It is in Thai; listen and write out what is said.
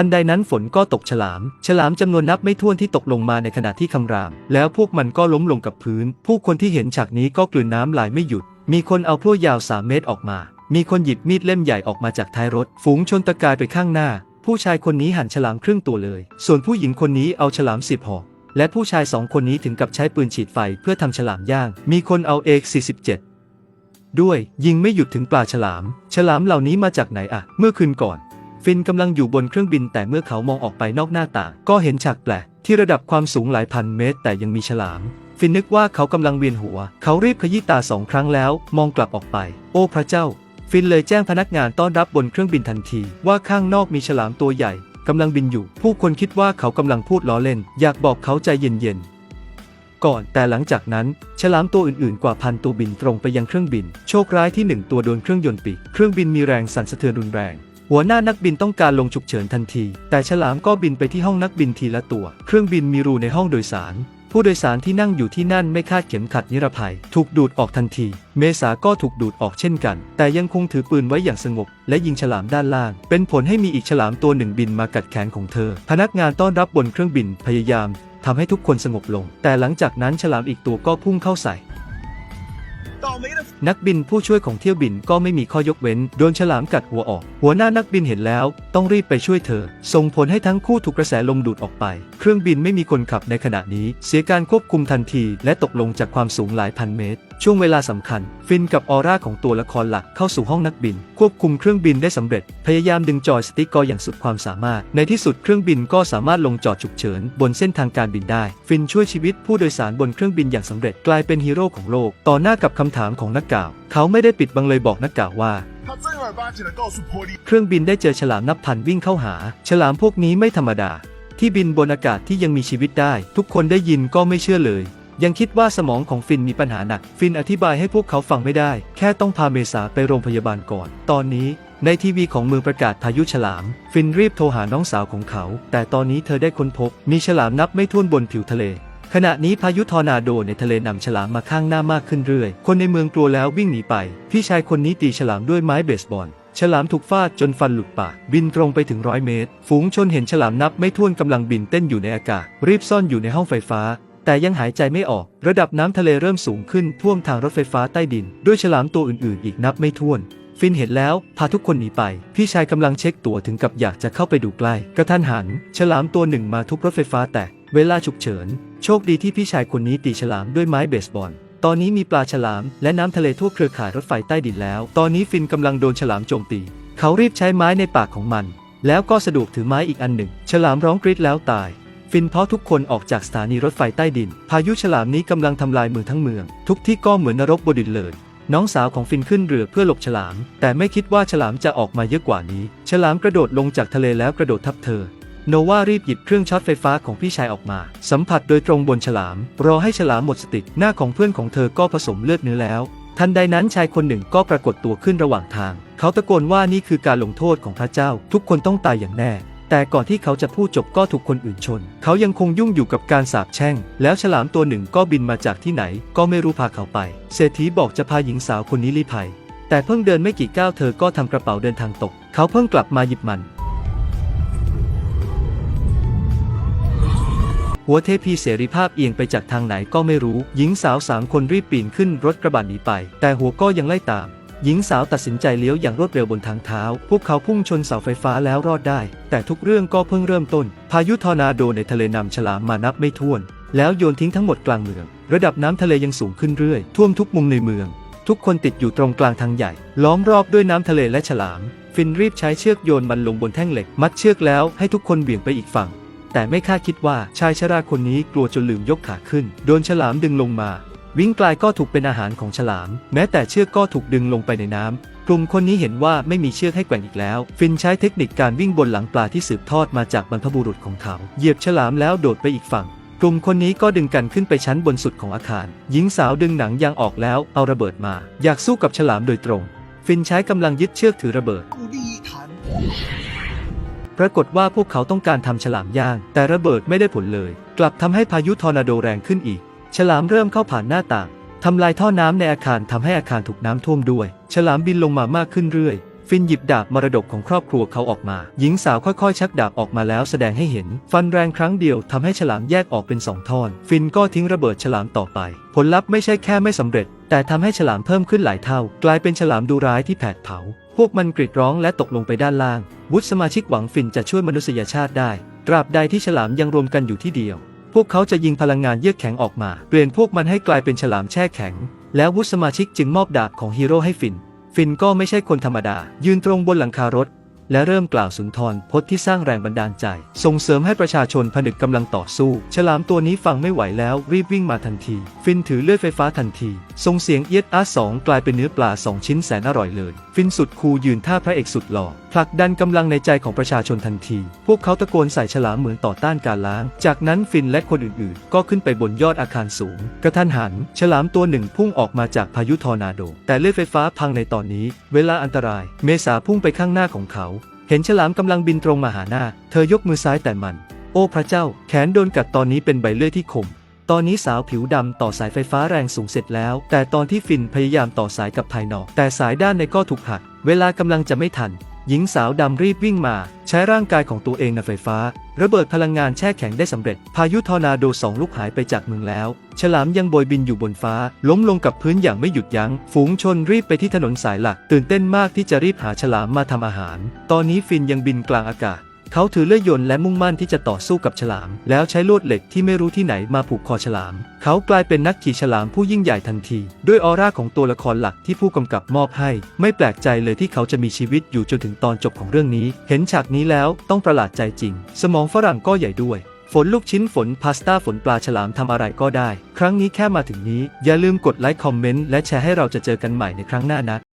ทันใดนั้นฝนก็ตกฉลาม ฉลามจำนวนนับไม่ถ้วนที่ตกลงมาในขณะที่คำราม แล้วพวกมันก็ล้มลงกับพื้น ผู้คนที่เห็นฉากนี้ก็กลืนน้ำไหลไม่หยุด มีคนเอาพลั่วยาวสามเมตรออกมา มีคนหยิบมีดเล่มใหญ่ออกมาจากท้ายรถ ฝูงชนตะกายไปข้างหน้า ผู้ชายคนนี้หั่นฉลามครึ่งตัวเลย ส่วนผู้หญิงคนนี้เอาฉลามสิบหอกและผู้ชายสองคนนี้ถึงกับใช้ปืนฉีดไฟเพื่อทำฉลามย่าง มีคนเอาเอก47ด้วยยิงไม่หยุดถึงปลาฉลาม ฉลามเหล่านี้มาจากไหนอะเมื่อคืนก่อน ฟินกำลังอยู่บนเครื่องบินแต่เมื่อเขามองออกไปนอกหน้าต่าง ก็เห็นฉากแปลกที่ระดับความสูงหลายพันเมตร แต่ยังมีฉลาม ฟินนึกว่าเขากำลังเวียนหัว เขารีบขยี้ตาสองครั้งแล้ว มองกลับออกไป โอ้พระเจ้า ฟินเลยแจ้งพนักงานต้อนรับบนเครื่องบินทันที ว่าข้างนอกมีฉลามตัวใหญ่กำลังบินอยู่ ผู้คนคิดว่าเขากำลังพูดล้อเล่น อยากบอกเขาใจเย็นๆก่อนแต่หลังจากนั้น ฉลามตัวอื่นๆ กว่าพันตัวบินตรงไปยังเครื่องบิน โชคร้ายที่หนึ่งตัวโดนเครื่องยนต์ปิดเครื่องบินมีแรงสั่นสะเทือนรุนแรง หัวหน้านักบินต้องการลงฉุกเฉินทันที แต่ฉลามก็บินไปที่ห้องนักบินทีละตัว เครื่องบินมีรูในห้องโดยสาร ผู้โดยสารที่นั่งอยู่ที่นั่นไม่คาดเข็มขัดนิรภัย ถูกดูดออกทันที เมษาก็ถูกดูดออกเช่นกัน แต่ยังคงถือปืนไว้อย่างสงบ และยิงฉลามด้านล่าง เป็นผลให้มีอีกฉลามตัวหนึ่งบินมากัดแขนของเธอ พนักงานต้อนรับบนเครื่องบินพยายามทำให้ทุกคนสงบลง แต่หลังจากนั้นฉลามอีกตัวก็พุ่งเข้าใส่ นักบินผู้ช่วยของเที่ยวบินก็ไม่มีข้อยกเว้น โดนฉลามกัดหัวออก หัวหน้านักบินเห็นแล้ว ต้องรีบไปช่วยเธอ ส่งผลให้ทั้งคู่ถูกกระแสลมดูดออกไป เครื่องบินไม่มีคนขับในขณะนี้ เสียการควบคุมทันที และตกลงจากความสูงหลายพันเมตร ช่วงเวลาสำคัญ ฟินกับออร่าของตัวละครหลักเข้าสู่ห้องนักบิน ควบคุมเครื่องบินได้สำเร็จ พยายามดึงจอยสติ๊กกออย่างสุดความสามารถ ในที่สุดเครื่องบินก็สามารถลงจอดฉุกเฉิน บนเส้นทางการบินได้ ฟินช่วยชีวิตผู้โดยสารบนเครื่องบินอย่างสำเร็จกลายเป็นฮีโร่ของโลก ต่อหน้ากับคำถามามของนักก่าว เขาไม่ได้ปิดบังเลยบอกนักกล่าวว่า เครื่องบินได้เจอฉลามนับพันวิ่งเข้าหา ฉลามพวกนี้ไม่ธรรมดา ที่บินบนอากาศที่ยังมีชีวิตได้ ทุกคนได้ยินก็ไม่เชื่อเลย ยังคิดว่าสมองของฟินมีปัญหาหนัก ฟินอธิบายให้พวกเขาฟังไม่ได้ แค่ต้องพาเมษาไปโรงพยาบาลก่อน ตอนนี้ในทีวีของเมืองประกาศพายุฉลาม ฟินรีบโทรหาน้องสาวของเขา แต่ตอนนี้เธอได้ค้นพบ มีฉลามนับไม่ถ้วนบนผิวทะเล ขณะนี้พายุทอร์นาโดในทะเลนำฉลามมาข้างหน้ามากขึ้นเรื่อย คนในเมืองกลัวแล้ววิ่งหนีไป พี่ชายคนนี้ตีฉลามด้วยไม้เบสบอล ฉลามถูกฟาดจนฟันหลุดปาก บินตรงไปถึงร้อยเมตร ฝูงชนเห็นฉลามนับไม่ถ้วนกำลังบินเต้นอยู่ในอากาศ รีบซ่อนอยู่ในห้องไฟฟ้า แต่ยังหายใจไม่ออก ระดับน้ำทะเลเริ่มสูงขึ้นท่วมทางรถไฟฟ้าใต้ดิน ด้วยฉลามตัวอื่นๆ อีกนับไม่ถ้วนฟินเห็นแล้ว พาทุกคนหนีไป พี่ชายกำลังเช็คตั๋วถึงกับอยากจะเข้าไปดูใกล้ กระทันหัน ฉลามตัวหนึ่งมาทุบรถไฟฟ้าแตกเวลาฉุกเฉิน โชคดีที่พี่ชายคนนี้ตีฉลามด้วยไม้เบสบอล ตอนนี้มีปลาฉลามและน้ำทะเลทั่วเครือข่ายรถไฟใต้ดินแล้ว ตอนนี้ฟินกำลังโดนฉลามโจมตี เขารีบใช้ไม้ในปากของมัน แล้วก็สะดวกถือไม้อีกอันหนึ่ง ฉลามร้องกรีดแล้วตาย ฟินเพาะทุกคนออกจากสถานีรถไฟใต้ดิน พายุฉลามนี้กำลังทำลายเมืองทั้งเมือง ทุกที่ก็เหมือนนรกบดินเลยน้องสาวของฟินขึ้นเรือเพื่อหลบฉลาม แต่ไม่คิดว่าฉลามจะออกมาเยอะกว่านี้ ฉลามกระโดดลงจากทะเลแล้วกระโดดทับเธอ โนวารีบหยิบเครื่องช็อตไฟฟ้าของพี่ชายออกมา สัมผัสโดยตรงบนฉลาม รอให้ฉลามหมดสติ หน้าของเพื่อนของเธอก็ผสมเลือดเนื้อแล้ว ทันใดนั้นชายคนหนึ่งก็ปรากฏตัวขึ้นระหว่างทาง เขาตะโกนว่านี่คือการลงโทษของพระเจ้า ทุกคนต้องตายอย่างแน่ แต่ก่อนที่เขาจะพูดจบก็ถูกคนอื่นชน เขายังคงยุ่งอยู่กับการสาบแช่ง แล้วฉลามตัวหนึ่งก็บินมาจากที่ไหน ก็ไม่รู้พาเขาไป เศรษฐีบอกจะพาหญิงสาวคนนี้ลี้ภัย แต่เพิ่งเดินไม่กี่ก้าวเธอก็ทำกระเป๋าเดินทางตก เขาเพิ่งกลับมาหยิบมัน หัวเทพีเสรีภาพเอียงไปจากทางไหนก็ไม่รู้ หญิงสาวสามคนรีบปีนขึ้นรถกระบะหนีไป แต่หัวก็ยังไล่ตาม หญิงสาวตัดสินใจเลี้ยวอย่างรวดเร็วบนทางเท้า พวกเขาพุ่งชนเสาไฟฟ้าแล้วรอดได้ แต่ทุกเรื่องก็เพิ่งเริ่มต้น พายุทอร์นาโดในทะเลนำฉลามมานับไม่ถ้วน แล้วโยนทิ้งทั้งหมดกลางเมือง ระดับน้ำทะเลยังสูงขึ้นเรื่อย ท่วมทุกมุมในเมือง ทุกคนติดอยู่ตรงกลางทางใหญ่ ล้อมรอบด้วยน้ำทะเลและฉลาม ฟินรีบใช้เชือกโยนมันลงบนแท่งเหล็ก มัดเชือกแล้วให้ทุกคนเบี่ยงไปอีกฝั่ง แต่ไม่คาดคิดว่าชายชราคนนี้กลัวจนลืมยกขาขึ้น โดนฉลามดึงลงมา วิ่งกลายก็ถูกเป็นอาหารของฉลาม แม้แต่เชือกก็ถูกดึงลงไปในน้ำกลุ่มคนนี้เห็นว่าไม่มีเชือกให้แกว่งอีกแล้ว ฟินใช้เทคนิคการวิ่งบนหลังปลาที่สืบทอดมาจากบรรพบุรุษของเขา เหยียบฉลามแล้วโดดไปอีกฝั่ง กลุ่มคนนี้ก็ดึงกันขึ้นไปชั้นบนสุดของอาคาร หญิงสาวดึงหนังยางออกแล้วเอาระเบิดมา อยากสู้กับฉลามโดยตรง ฟินใช้กำลังยึดเชือกถือระเบิด ปรากฏว่าพวกเขาต้องการทำฉลามย่าง แต่ระเบิดไม่ได้ผลเลย กลับทำให้พายุทอร์นาโดแรงขึ้นอีก ฉลามเริ่มเข้าผ่านหน้าต่างทำลายท่อน้ำในอาคารทำให้อาคารถูกน้ำท่วมด้วย ฉลามบินลงมามากขึ้นเรื่อย ฟินหยิบดาบมรดกของครอบครัวเขาออกมา หญิงสาวค่อยๆ ชักดาบออกมาแล้วแสดงให้เห็น ฟันแรงครั้งเดียวทำให้ฉลามแยกออกเป็นสองท่อน ฟินก็ทิ้งระเบิดฉลามต่อไป ผลลัพธ์ไม่ใช่แค่ไม่สำเร็จ แต่ทำให้ฉลามเพิ่มขึ้นหลายเท่า กลายเป็นฉลามดูร้ายที่แผดเผา พวกมันกรีดร้องและตกลงไปด้านล่าง วุฒิสมาชิกหวังฟินจะช่วยมนุษยชาติได้ ตราบใดที่ฉลามยังรวมกันอยู่ที่เดียว พวกเขาจะยิงพลังงานเยือกแข็งออกมา เปลี่ยนพวกมันให้กลายเป็นฉลามแช่แข็ง แล้ววุฒิสมาชิกจึงมอบดาบของฮีโร่ให้ฟิน ฟินก็ไม่ใช่คนธรรมดา ยืนตรงบนหลังคารถ และเริ่มกล่าวสุนทรพจน์ที่สร้างแรงบันดาลใจ ส่งเสริมให้ประชาชนผนึกกำลังต่อสู้ ฉลามตัวนี้ฟังไม่ไหวแล้วรีบวิ่งมาทันที ฟินถือเลื่อยไฟฟ้าทันทีส่งเสียงเอียดอาสองกลายเป็นเนื้อปลาสองชิ้นแสนอร่อยเลย ฟินสุดคูยืนท่าพระเอกสุดหล่อผลักดันกำลังในใจของประชาชนทันที พวกเขาตะโกนใส่ฉลามเหมือนต่อต้านการล้าง จากนั้นฟินและคนอื่นๆ ก็ขึ้นไปบนยอดอาคารสูง กระทันหัน ฉลามตัวหนึ่งพุ่งออกมาจากพายุทอร์นาโด แต่เลื่อยไฟฟ้าพังในตอนนี้ เวลาอันตราย เมษาพุ่งไปข้างหน้าของเขา เห็นฉลามกำลังบินตรงมาหาหน้า เธอยกมือซ้ายแต่มัน โอ้พระเจ้า แขนโดนกัดตอนนี้เป็นใบเลื่อยที่คมตอนนี้สาวผิวดำต่อสายไฟฟ้าแรงสูงเสร็จแล้ว แต่ตอนที่ฟินพยายามต่อสายกับภายนอก แต่สายด้านในก็ถูกหัก เวลากำลังจะไม่ทัน หญิงสาวดำรีบวิ่งมา ใช้ร่างกายของตัวเองนำไฟฟ้า ระเบิดพลังงานแช่แข็งได้สำเร็จ พายุทอร์นาโดสองลูกหายไปจากเมืองแล้ว ฉลามยังโบยบินอยู่บนฟ้า ล้มลงกับพื้นอย่างไม่หยุดยัง้ง ฝูงชนรีบไปที่ถนนสายหลัก ตื่นเต้นมากที่จะรีบหาฉลามมาทำอาหาร ตอนนี้ฟินยังบินกลางอากาศ เขาถือเลื่อยยนต์และมุ่งมั่นที่จะต่อสู้กับฉลาม แล้วใช้ลวดเหล็กที่ไม่รู้ที่ไหนมาผูกคอฉลาม เขากลายเป็นนักขี่ฉลามผู้ยิ่งใหญ่ทันที ด้วยออร่าของตัวละครหลักที่ผู้กำกับมอบให้ ไม่แปลกใจเลยที่เขาจะมีชีวิตอยู่จนถึงตอนจบของเรื่องนี้ เห็นฉากนี้แล้วต้องประหลาดใจจริง สมองฝรั่งก็ใหญ่ด้วยฝนลูกชิ้นฝนพาสต้าฝนปลาฉลามทำอะไรก็ได้ ครั้งนี้แค่มาถึงนี้ อย่าลืมกดไลค์คอมเมนต์และแชร์ให้เราจะเจอกันใหม่ในครั้งหน้านะ